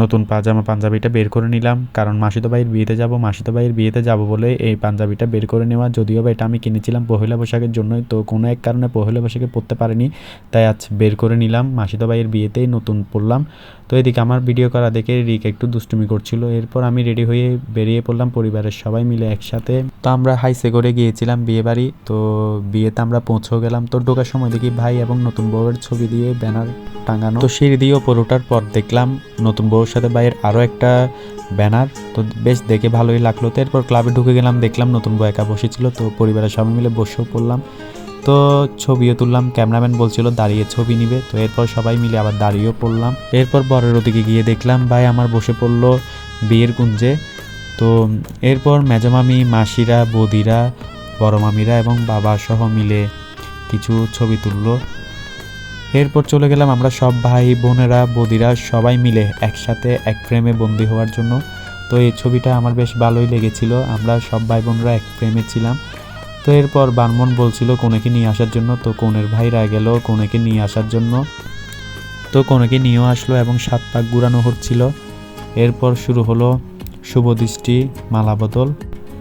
নতুন পাজামা পাঞ্জাবিটা বের করে নিলাম। কারণ মাসিতো ভাইয়ের বিয়েতে যাব, মাসিতো ভাইয়ের বিয়েতে যাব বলে এই পাঞ্জাবিটা বের করে নেওয়া। যদিও বা এটা আমি কিনেছিলাম পহেলা বৈশাখের জন্যই, তো কোনো এক কারণে পহেলা বৈশাখে পড়তে পারিনি। তাই আজ বের করে নিলাম। মাসিতো ভাইয়ের বিয়েতেই নতুন পড়লাম তো এদিকে আমার ভিডিও করা দেখে রিক একটু দুষ্টুমি করছিল। এরপর আমি রেডি হয়ে বেরিয়ে পড়লাম পরিবারের সবাই মিলে একসাথে। তো আমরা হাইসে করে গিয়েছিলাম বিয়ে বাড়ি তো বিয়েতে আমরা পৌঁছেও গেলাম। তো ঢোকার সময় দেখি ভাই এবং নতুন বউয়ের ছবি দিয়ে ব্যানার। টাঙানো। তো সিঁড়ি দিয়ে ওপর ওঠার পর দেখলাম নতুন বউর সাথে ভাইয়ের আরও একটা ব্যানার। তো বেশ দেখে ভালোই লাগল। তো এরপর ক্লাবে ঢুকে গেলাম, দেখলাম নতুন বউ একা বসেছিল। তো পরিবারের সবাই মিলে বসেও পড়লাম। তো ছবিও তুললাম, ক্যামেরাম্যান বলছিল দাঁড়িয়ে ছবি নিবে। তো এরপর সবাই মিলে আবার দাঁড়িয়েও পড়লাম। এরপর বরের ওদিকে গিয়ে দেখলাম, ভাই, আমার বসে পড়ল বিয়ের কুঞ্জে তো এরপর মেজমামি মাসিরা, বদিরা, বড় মামিরা এবং বাবা সহ মিলে কিছু ছবি তুললো। এরপর চলে গেলাম আমরা সব ভাই, বোনেরা, বদিরা সবাই মিলে একসাথে এক ফ্রেমে বন্দি হওয়ার জন্য। তো এই ছবিটা আমার বেশ ভালোই লেগেছিল। আমরা সব ভাই বোনরা এক ফ্রেমে ছিলাম। তো এরপর বানমন বলছিল কনেকে নিয়ে আসার জন্য। তো কনের ভাইরা গেল কনেকে নিয়ে আসার জন্য। তো কনেকে নিয়েও আসলো এবং সাত পাক ঘুরানো হচ্ছিল। এরপর শুরু হলো শুভ দৃষ্টি, মালা বদল।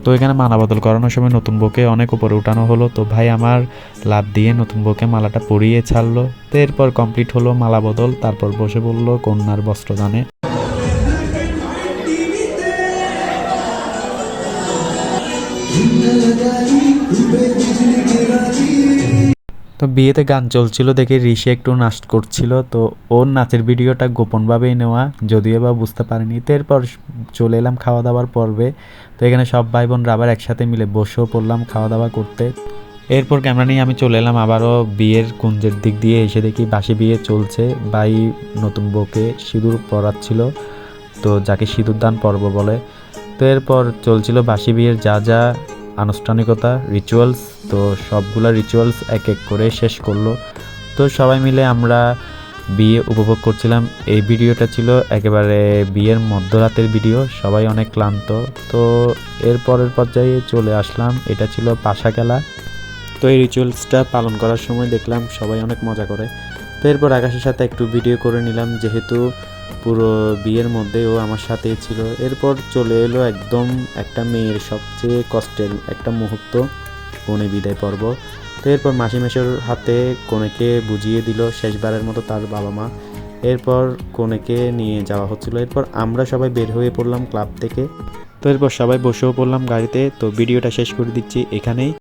তো এখানে মালা বদল করানোর সময় নতুন বউকে অনেক উপরে উঠানো হলো। তো ভাই আমার লাভ দিয়ে নতুন বউকে মালাটা পরিয়ে ছাড়লো। তো এরপর কমপ্লিট হলো মালা বদল। তারপর বসে বলল, কন্যার বস্ত্রদানে তো বিয়েতে গান চলছিল দেখে ঋষি একটু নাচ করছিল, তো ওর নাচের ভিডিওটা গোপনভাবেই নেওয়া, যদিও বা বুঝতে পারিনি। তো এরপর চলে এলাম খাওয়া দাওয়ার পর্বে। তো এখানে সব ভাই বোনরা আবার একসাথে মিলে বসেও পড়লাম খাওয়া দাওয়া করতে। এরপর ক্যামেরা নিয়ে আমি চলে এলাম আবারও বিয়ের কুঞ্জের দিক দিয়ে, এসে দেখি বাসি বিয়ে চলছে। ভাই নতুন বউকে সিঁদুর পরাচ্ছিল, তো যাকে সিঁদুর দান পর্ব বলে। তো এরপর চলছিল বাসি বিয়ের যা যা আনুষ্ঠানিকতা রিচুয়ালস তো সবগুলা রিচুয়ালস এক এক করে শেষ করল। তো সবাই মিলে আমরা বিয়ে উপভোগ করছিলাম। এই ভিডিওটা ছিল একেবারে বিয়ের মধ্যরাতের ভিডিও, সবাই অনেক ক্লান্ত। তো এর পরের পর্যায়ে চলে আসলাম, এটা ছিল পাশা খেলা। তো এই রিচুয়ালসটা পালন করার সময় দেখলাম সবাই অনেক মজা করে। তো এরপর আকাশের সাথে একটু ভিডিও করে নিলাম, যেহেতু পুরো বিয়ের মধ্যে ও আমার সাথেই ছিল। এরপর চলে এলো একদম একটা মেয়ের সবচেয়ে কষ্টের একটা মুহূর্ত, কনে বিদায় পর্ব। তো এরপর মাসি মেশোর হাতে কনেকে বুঝিয়ে দিল শেষবারের মতো তার বাবা মা এরপর কনেকে নিয়ে যাওয়া হচ্ছিল। এরপর আমরা সবাই বের হয়ে পড়লাম ক্লাব থেকে। তো এরপর সবাই বসেও পড়লাম গাড়িতে। তো ভিডিওটা শেষ করে দিচ্ছি এখানেই।